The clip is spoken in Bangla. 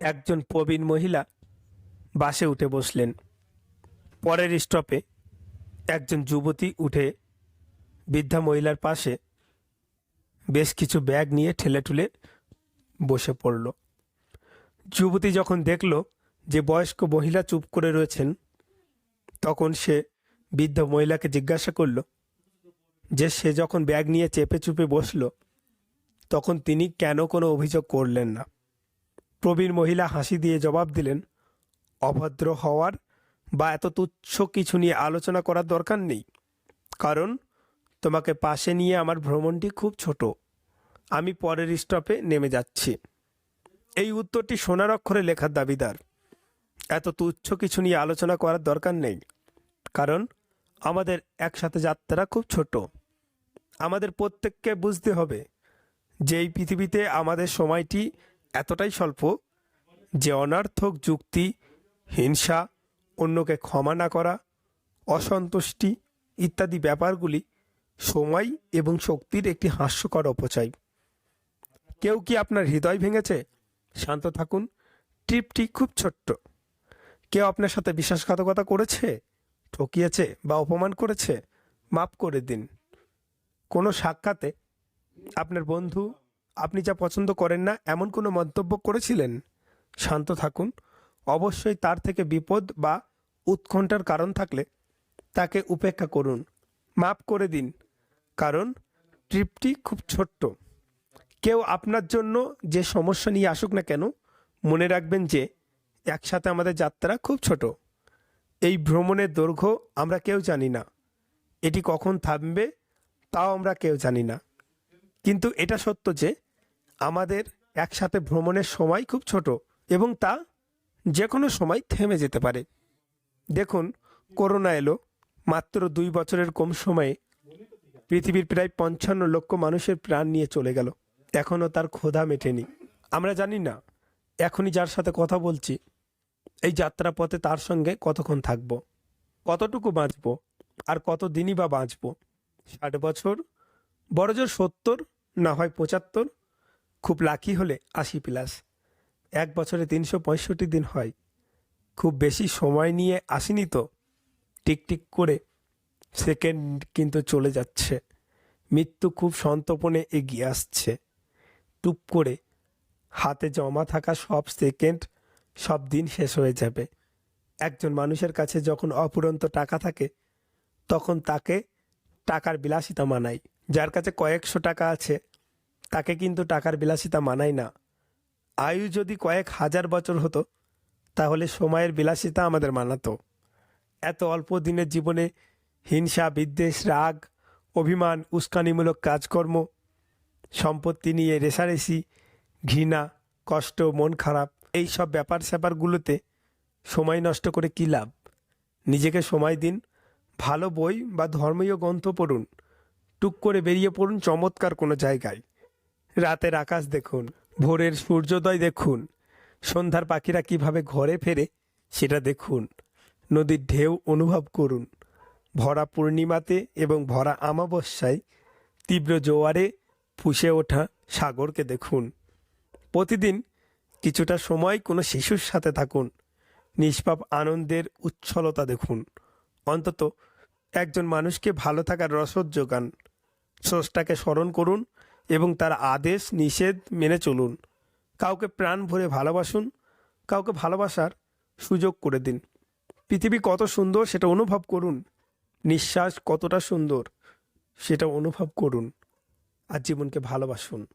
একজন প্রবীণ মহিলা বাসে উঠে বসলেন। পরের স্টপে একজন যুবতী উঠে বৃদ্ধা মহিলার পাশে বেশ কিছু ব্যাগ নিয়ে ঠেলে ঠুলে বসে পড়ল। যুবতী যখন দেখল যে বয়স্ক মহিলা চুপ করে রয়েছেন, তখন সে বৃদ্ধ মহিলাকে জিজ্ঞাসা করল যে সে যখন ব্যাগ নিয়ে চেপে চুপে বসল, তখন তিনি কেন কোনো অভিযোগ করলেন না? প্রবীণ মহিলা হাসি দিয়ে জবাব দিলেন, অভদ্র হওয়ার বা এত তুচ্ছ কিছু নিয়ে আলোচনা করার দরকার নেই। কারণ, তোমাকে পাশে নিয়ে আমার ভ্রমণটি খুব ছোট। আমি পরের স্টপে নেমে যাচ্ছি। এই উত্তরটি সোনার অক্ষরে লেখার দাবিদার। এত তুচ্ছ কিছু নিয়ে আলোচনা করার দরকার নেই। কারণ, আমাদের একসাথে যাত্রা খুব ছোট। আমাদের প্রত্যেককে বুঝতে হবে যে এই পৃথিবীতে আমাদের সময়টি এতটাই স্বল্প যে অনার্থক যুক্তি, হিংসা, অন্যকে ক্ষমা না করা, অসন্তুষ্টি ইত্যাদি ব্যাপারগুলি সময় এবং শক্তির একটি হাস্যকর অপচয়। কেউ কি আপনার হৃদয় ভেঙেছে? শান্ত থাকুন, ট্রিপটি খুব ছোট্ট। কেউ আপনার সাথে বিশ্বাসঘাতকতা করেছে, ঠকিয়েছে বা অপমান করেছে? মাফ করে দিন। কোনো সাক্ষাতে আপনার বন্ধু আপনি যা পছন্দ করেন না, এমন কোনো মন্তব্য করেছিলেন? শান্ত থাকুন। অবশ্যই তার থেকে বিপদ বা উৎকণ্ঠার কারণ থাকলে তাকে উপেক্ষা করুন। মাফ করে দিন, কারণ ট্রিপটি খুব ছোট্ট। কেউ আপনার জন্য যে সমস্যা নিয়ে আসুক না কেন, মনে রাখবেন যে একসাথে আমাদের যাত্রা খুব ছোট। এই ভ্রমণের দৈর্ঘ্য আমরা কেউ জানি না। এটি কখন থামবে, তাও আমরা কেউ জানি না। কিন্তু এটা সত্য যে আমাদের একসাথে ভ্রমণের সময় খুব ছোট এবং তা যে কোনো সময় থেমে যেতে পারে। দেখুন, করোনা এলো, মাত্র দুই বছরের কম সময়ে পৃথিবীর প্রায় পঞ্চান্ন লক্ষ মানুষের প্রাণ নিয়ে চলে গেল। এখনও তার ক্ষোধা মেটেনি। আমরা জানি না, এখনই যার সাথে কথা বলছি, এই যাত্রা পথে তার সঙ্গে কতক্ষণ থাকব, কতটুকু বাঁচব, আর কত দিনই বা বাঁচব, ষাট বছর, বড়জোর সত্তর, না হয় পঁচাত্তর খুব লাকি হলে আশি প্লাস এক বছরে তিনশো পঁয়ষট্টি দিন হয়। খুব বেশি সময় নিয়ে আসিনি তো? টিকটিক করে সেকেন্ড কিন্তু চলে যাচ্ছে। মৃত্যু খুব সন্তপনে এগিয়ে আসছে। টুপ করে হাতে জমা থাকা সব সেকেন্ড সব দিন শেষ হয়ে যাবে। একজন মানুষের কাছে যখন অপুরন্ত টাকা থাকে, তখন তাকে টাকার বিলাসিতা মানায়। যার কাছে কয়েকশো টাকা আছে তাকে কিন্তু টাকার বিলাসিতা মানায় না। আয়ু যদি কয়েক হাজার বছর হতো, তাহলে সময়ের বিলাসিতা আমাদের মানাতো। এত অল্প দিনের জীবনে হিংসা, বিদ্বেষ, রাগ, অভিমান, উস্কানিমূলক কাজকর্ম, সম্পত্তি নিয়ে রেশারেশি, ঘৃণা, কষ্ট, মন খারাপ, এই সব ব্যাপার স্যাপারগুলোতে সময় নষ্ট করে কী লাভ? নিজেকে সময় দিন, ভালো বই বা ধর্মীয় গ্রন্থ পড়ুন, টুক করে বেরিয়ে পড়ুন চমৎকার কোনো জায়গায়। রাতের আকাশ দেখুন, ভোরের সূর্যোদয় দেখুন, সন্ধ্যার পাখিরা কীভাবে ঘরে ফেরে সেটা দেখুন, নদীর ঢেউ অনুভব করুন, ভরা পূর্ণিমাতে এবং ভরা আমাবস্যায় তীব্র জোয়ারে ফুসে ওঠা সাগরকে দেখুন। প্রতিদিন কিছুটা সময় কোনো শিশুর সাথে থাকুন, নিষ্পাপ আনন্দের উচ্ছলতা দেখুন, অন্তত একজন মানুষকে ভালো থাকার রসদ যোগান, স্রষ্টাকে স্মরণ করুন এবং তার আদেশ, নিষেধ মেনে চলুন। কাউকে প্রাণ ভরে ভালোবাসুন, কাউকে ভালোবাসার সুযোগ করে দিন। পৃথিবী কত সুন্দর সেটা অনুভব করুন। নিঃশ্বাস কতটা সুন্দর সেটা অনুভব করুন। আর জীবনকে ভালোবাসুন।